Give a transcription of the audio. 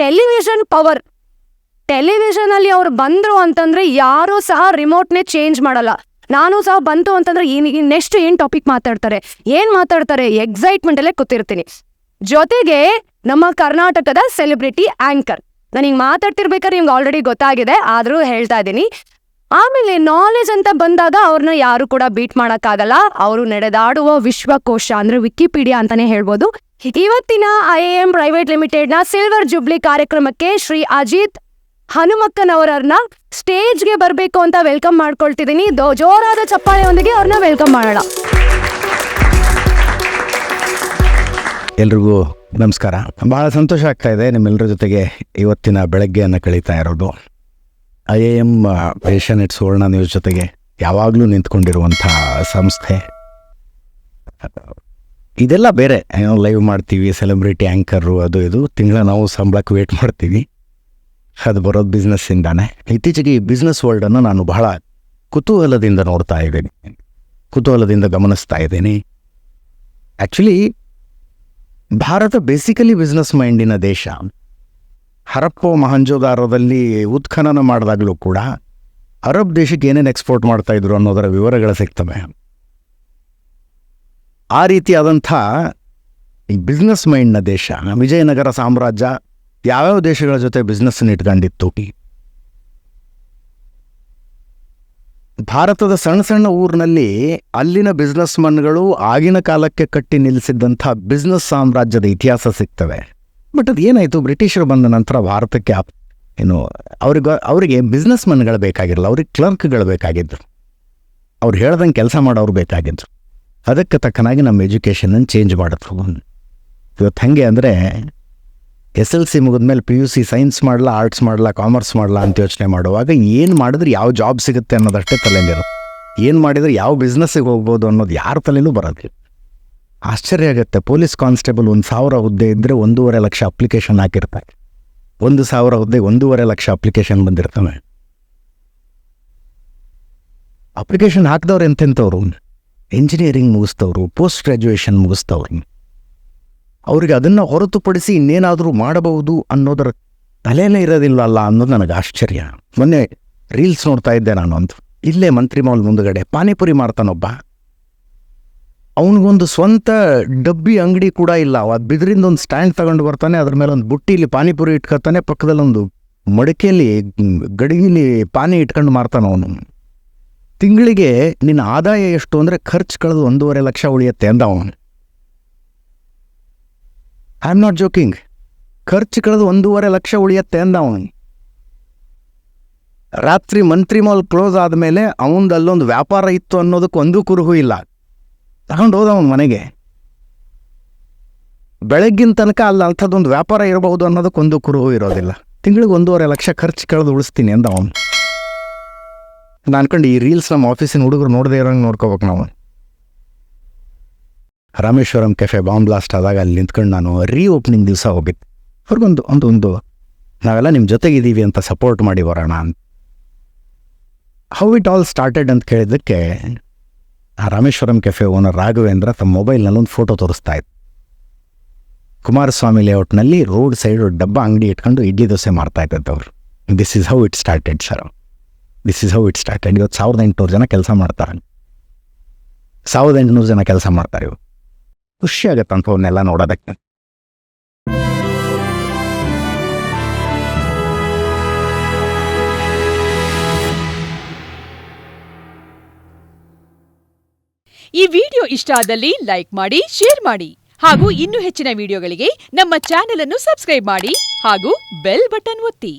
Television power. Television ಅಲ್ಲಿ ಅವ್ರು ಬಂದ್ರು ಅಂತಂದ್ರೆ ಯಾರು ಸಹ ರಿಮೋಟ್ನೇ ಚೇಂಜ್ ಮಾಡಲ್ಲ. ನಾನು ಸಹ ಬಂತು ಅಂತಂದ್ರೆ ನೆಕ್ಸ್ಟ್ ಏನ್ ಟಾಪಿಕ್ ಮಾತಾಡ್ತಾರೆ? ಏನ್ ಮಾತಾಡ್ತಾರೆ? ಎಕ್ಸೈಟ್ಮೆಂಟ್ ಅಲ್ಲೇ ಕೂತಿರ್ತೀನಿ. ಜೊತೆಗೆ ನಮ್ಮ ಕರ್ನಾಟಕದ ಸೆಲೆಬ್ರಿಟಿ ಆಂಕರ್ ನನಗೆ ಮಾತಾಡ್ತಿರ್ಬೇಕಾದ್ರೆ ನಿಮ್ಗೆ ಆಲ್ರೆಡಿ ಗೊತ್ತಾಗಿದೆ, ಆದ್ರೂ ಹೇಳ್ತಾ ಇದ್ದೀನಿ. ಆಮೇಲೆ ನಾಲೆಜ್ ಅಂತ ಬಂದಾಗ ಅವ್ರನ್ನ ಯಾರು ಕೂಡ ಬೀಟ್ ಮಾಡಕ್ಕಾಗಲ್ಲ. ಅವರು ನಡೆದಾಡುವ ವಿಶ್ವಕೋಶ ಅಂದ್ರೆ ವಿಕಿಪೀಡಿಯಾ ಅಂತಾನೆ ಹೇಳ್ಬೋದು. ಇವತ್ತಿನ ಐಎಎಂ ಪ್ರೈವೇಟ್ ಲಿಮಿಟೆಡ್ನ ಸಿಲ್ವರ್ ಜುಬ್ಲಿ ಕಾರ್ಯಕ್ರಮಕ್ಕೆ ಶ್ರೀ ಅಜಿತ್ ಹನುಮಕ್ಕನವರನ್ನ ಸ್ಟೇಜ್ಗೆ ಬರಬೇಕು ಅಂತ ವೆಲ್ಕಮ್ ಮಾಡ್ಕೊಳ್ತಿದ್ದೀನಿ. ಜೋರಾದ ಚಪ್ಪಾಳೆಯೊಂದಿಗೆ ಅವ್ರನ್ನ ವೆಲ್ಕಮ್ ಮಾಡೋಣ. ಎಲ್ರಿಗೂ ನಮಸ್ಕಾರ. ಭಾಳ ಸಂತೋಷ ಆಗ್ತಾ ಇದೆ ನಿಮ್ಮೆಲ್ಲರ ಜೊತೆಗೆ ಇವತ್ತಿನ ಬೆಳಗ್ಗೆಯನ್ನು ಕಳೀತಾ ಇರೋದು. I A M Asianet Suvarna news ಜೊತೆಗೆ ಯಾವಾಗಲೂ ನಿಂತ್ಕೊಂಡಿರುವಂಥ ಸಂಸ್ಥೆ. ಇದೆಲ್ಲ ಬೇರೆ. ಏನೋ ಲೈವ್ ಮಾಡ್ತೀವಿ ಸೆಲೆಬ್ರಿಟಿ ಆ್ಯಂಕರು ಅದು ಇದು. ತಿಂಗಳ ನಾವು ಸಂಬಳಕ್ಕೆ ವೇಟ್ ಮಾಡ್ತೀವಿ. ಅದು ಬರೋದು ಬಿಸ್ನೆಸ್ಸಿಂದಾನೆ ಇತ್ತೀಚೆಗೆ ಈ ಬಿಸ್ನೆಸ್ ವರ್ಲ್ಡನ್ನು ನಾನು ಬಹಳ ಕುತೂಹಲದಿಂದ ನೋಡ್ತಾ ಇದ್ದೀನಿ. ಕುತೂಹಲದಿಂದ ಗಮನಿಸ್ತಾ ಇದ್ದೀನಿ. ಆ್ಯಕ್ಚುಲಿ ಭಾರತ ಬೇಸಿಕಲಿ ಬಿಸ್ನೆಸ್ ಮೈಂಡಿನ ದೇಶ. ಹರಪ್ಪೋ ಮಹಂಜೋದಾರದಲ್ಲಿ ಉತ್ಖನನ ಮಾಡಿದಾಗಲೂ ಕೂಡ, ಅರಬ್ ದೇಶಕ್ಕೆ ಏನೇನು ಎಕ್ಸ್ಪೋರ್ಟ್ ಮಾಡ್ತಾ ಇದ್ರು ಅನ್ನೋದರ ವಿವರಗಳು ಸಿಗ್ತವೆ. ಆ ರೀತಿಯಾದಂಥ ಈ ಬಿಸ್ನೆಸ್ ಮೈಂಡ್ನ ದೇಶ, ವಿಜಯನಗರ ಸಾಮ್ರಾಜ್ಯ ಯಾವ್ಯಾವ ದೇಶಗಳ ಜೊತೆ ಬಿಸ್ನೆಸ್ನ ಇಟ್ಕೊಂಡಿತ್ತು? ಭಾರತದ ಸಣ್ಣ ಸಣ್ಣ ಊರಿನಲ್ಲಿ ಅಲ್ಲಿನ ಬಿಸ್ನೆಸ್ ಮನ್ಗಳು ಆಗಿನ ಕಾಲಕ್ಕೆ ಕಟ್ಟಿ ನಿಲ್ಲಿಸಿದ್ದಂಥ ಬಿಸ್ನೆಸ್ ಸಾಮ್ರಾಜ್ಯದ ಇತಿಹಾಸ ಸಿಗ್ತವೆ. ಬಟ್ ಅದು ಏನಾಯಿತು? ಬ್ರಿಟಿಷರು ಬಂದ ನಂತರ ಭಾರತಕ್ಕೆ ಏನು, ಅವ್ರಿಗೆ, ಅವರಿಗೆ ಬಿಸ್ನೆಸ್ ಮನ್ಗಳು ಬೇಕಾಗಿರಲ್ಲ, ಅವ್ರಿಗೆ ಕ್ಲರ್ಕ್ಗಳು ಬೇಕಾಗಿದ್ದರು ಅವ್ರು ಹೇಳ್ದಂಗೆ ಕೆಲಸ ಮಾಡೋರು ಬೇಕಾಗಿದ್ರು. ಅದಕ್ಕೆ ತಕ್ಕನಾಗಿ ನಮ್ಮ ಎಜುಕೇಷನನ್ನು ಚೇಂಜ್ ಮಾಡಿದ್ರು ಇವತ್ತು ಹೆಂಗೆ ಅಂದರೆ ಎಸ್ ಎಲ್ ಸಿ ಮುಗಿದ್ಮೇಲೆ ಪಿ ಯು ಸಿ ಸೈನ್ಸ್ ಮಾಡಲ್ಲ ಆರ್ಟ್ಸ್ ಮಾಡಲ್ಲ ಕಾಮರ್ಸ್ ಮಾಡಲ್ಲ ಅಂತ ಯೋಚನೆ ಮಾಡುವಾಗ ಏನು ಮಾಡಿದ್ರೆ ಯಾವ ಜಾಬ್ ಸಿಗುತ್ತೆ ಅನ್ನೋದಷ್ಟೇ ತಲೆಯಲ್ಲಿರುತ್ತೆ. ಏನು ಮಾಡಿದ್ರೆ ಯಾವ ಬಿಸ್ನೆಸ್ಸಿಗೆ ಹೋಗ್ಬೋದು ಅನ್ನೋದು ಯಾರ ತಲೆಯೂ ಬರೋದಿಲ್ಲ ಆಶ್ಚರ್ಯ ಆಗುತ್ತೆ. ಪೊಲೀಸ್ ಕಾನ್ಸ್ಟೇಬಲ್ ಒಂದು ಸಾವಿರ ಹುದ್ದೆ ಇದ್ದರೆ ಒಂದೂವರೆ ಲಕ್ಷ ಅಪ್ಲಿಕೇಶನ್ ಹಾಕಿರ್ತಾರೆ. ಒಂದು ಸಾವಿರ ಹುದ್ದೆ ಒಂದೂವರೆ ಲಕ್ಷ ಅಪ್ಲಿಕೇಶನ್ ಬಂದಿರ್ತವೆ. ಅಪ್ಲಿಕೇಶನ್ ಹಾಕಿದವ್ರು ಎಂತೆಂಥವ್ರು? ಇಂಜಿನಿಯರಿಂಗ್ ಮುಗಿಸ್ತವ್ರು ಪೋಸ್ಟ್ ಗ್ರ್ಯಾಜುಯೇಷನ್ ಮುಗಿಸ್ತವ್ರು. ಅವ್ರಿಗೆ ಅದನ್ನು ಹೊರತುಪಡಿಸಿ ಇನ್ನೇನಾದರೂ ಮಾಡಬಹುದು ಅನ್ನೋದರ ತಲೆನೇ ಇರೋದಿಲ್ಲ ಅಲ್ಲ ಅನ್ನೋದು ನನಗೆ ಆಶ್ಚರ್ಯ. ಮೊನ್ನೆ ರೀಲ್ಸ್ ನೋಡ್ತಾ ಇದ್ದೆ ನಾನು ಅಂತ. ಇಲ್ಲೇ ಮಂತ್ರಿ ಮೌಲ್ ಮುಂದುಗಡೆ, ಪಾನಿಪುರಿ ಮಾಡ್ತಾನೊಬ್ಬ ಅವನಿಗೊಂದು ಸ್ವಂತ ಡಬ್ಬಿ ಅಂಗಡಿ ಕೂಡ ಇಲ್ಲ. ಅದು ಬಿದ್ರಿಂದ ಒಂದು ಸ್ಟ್ಯಾಂಡ್ ತಗೊಂಡು ಬರ್ತಾನೆ, ಅದ್ರ ಮೇಲೆ ಒಂದು ಬುಟ್ಟಿಲಿ ಪಾನಿಪುರಿ ಇಟ್ಕೊತಾನೆ ಪಕ್ಕದಲ್ಲಿ ಒಂದು ಮಡಿಕೆಯಲ್ಲಿ ಗಡಿಗಿಲಿ ಪಾನಿ ಇಟ್ಕೊಂಡು ಮಾರ್ತಾನ ಅವನು. ತಿಂಗಳಿಗೆ ನಿನ್ನ ಆದಾಯ ಎಷ್ಟು ಅಂದರೆ ಖರ್ಚು ಕಳೆದು ಒಂದೂವರೆ ಲಕ್ಷ ಉಳಿಯುತ್ತೆ ಅಂದ ಅವನು. ಐ ಆಮ್ ನಾಟ್ ಜೋಕಿಂಗ್ ಖರ್ಚು ಕಳೆದು ಒಂದೂವರೆ ಲಕ್ಷ ಉಳಿಯತ್ತೆ ಅಂದ ಅವನು. ರಾತ್ರಿ ಮಂತ್ರಿ ಮಾಲ್ ಕ್ಲೋಸ್ ಆದಮೇಲೆ ಅವನದು ಅಲ್ಲೊಂದು ವ್ಯಾಪಾರ ಇತ್ತು ಅನ್ನೋದಕ್ಕೆ ಒಂದೂ ಕುರುಹು ಇಲ್ಲ. ತಗೊಂಡು ಹೋದ ಅವನ ಮನೆಗೆ. ಬೆಳಗ್ಗಿನ ತನಕ ಅಲ್ಲಿ ಅಂಥದ್ದೊಂದು ವ್ಯಾಪಾರ ಇರಬಹುದು ಅನ್ನೋದಕ್ಕೆ ಒಂದು ಕುರುಹು ಇರೋದಿಲ್ಲ. ತಿಂಗಳಿಗೆ ಒಂದೂವರೆ ಲಕ್ಷ ಖರ್ಚು ಕಳೆದು ಉಳಿಸ್ತೀನಿ ಅಂದ ಅವನು. ನಾನು ಅನ್ಕೊಂಡು ಈ ರೀಲ್ಸ್ ನಮ್ಮ ಆಫೀಸಿನ ಹುಡುಗರು ನೋಡದೇ ಇರೋಂಗೆ ನೋಡ್ಕೋಬೇಕು ನಾವು. ರಾಮೇಶ್ವರಂ ಕೆಫೆ ಬಾಂಬ್ ಬ್ಲಾಸ್ಟ್ ಆದಾಗ ಅಲ್ಲಿ ನಿಂತ್ಕೊಂಡು ನಾನು ರೀ ಓಪನಿಂಗ್ ದಿವಸ ಹೋಗಿದ್ದೆ. ಅವ್ರಿಗೊಂದು ಒಂದು ಒಂದು, ನಾವೆಲ್ಲ ನಿಮ್ಮ ಜೊತೆಗಿದ್ದೀವಿ ಅಂತ ಸಪೋರ್ಟ್ ಮಾಡಿ ಬರೋಣ ಅಂತ. ಹೌ ಇಟ್ ಆಲ್ ಸ್ಟಾರ್ಟೆಡ್ ಅಂತ ಕೇಳಿದ್ದಕ್ಕೆ ಆ ರಾಮೇಶ್ವರಂ ಕೆಫೆ ಓನರ್ ರಾಘವೇಂದ್ರ ತಮ್ಮ ಮೊಬೈಲ್ನಲ್ಲಿ ಒಂದು ಫೋಟೋ ತೋರಿಸ್ತಾ ಇತ್ತು ಕುಮಾರಸ್ವಾಮಿ ಲೇಔಟ್ನಲ್ಲಿ ರೋಡ್ ಸೈಡ್ ಡಬ್ಬ ಅಂಗಡಿ ಇಟ್ಕೊಂಡು ಇಡ್ಲಿ ದೋಸೆ ಮಾಡ್ತಾ ಇದ್ದದ್ದು ಅವರು. This is how it started sir. This is how it started ಇವತ್ತು ಸಾವಿರದ ಎಂಟುನೂರು ಜನ ಕೆಲಸ ಮಾಡ್ತಾರೆ. ಸಾವಿರದ ಎಂಟುನೂರು ಜನ ಕೆಲಸ ಮಾಡ್ತಾರೆ ಇವು ಖುಷಿ ಅಂತ ಅಂಥವನ್ನೆಲ್ಲ ನೋಡೋದಕ್ಕೆ. ಈ ವಿಡಿಯೋ ಇಷ್ಟ ಆದಲ್ಲಿ ಲೈಕ್ ಮಾಡಿ, ಶೇರ್ ಮಾಡಿ. ಹಾಗೂ ಇನ್ನೂ ಹೆಚ್ಚಿನ ವಿಡಿಯೋಗಳಿಗೆ ನಮ್ಮ ಚಾನೆಲ್ ಅನ್ನು ಸಬ್ಸ್ಕ್ರೈಬ್ ಮಾಡಿ ಹಾಗೂ ಬೆಲ್ ಬಟನ್ ಒತ್ತಿ.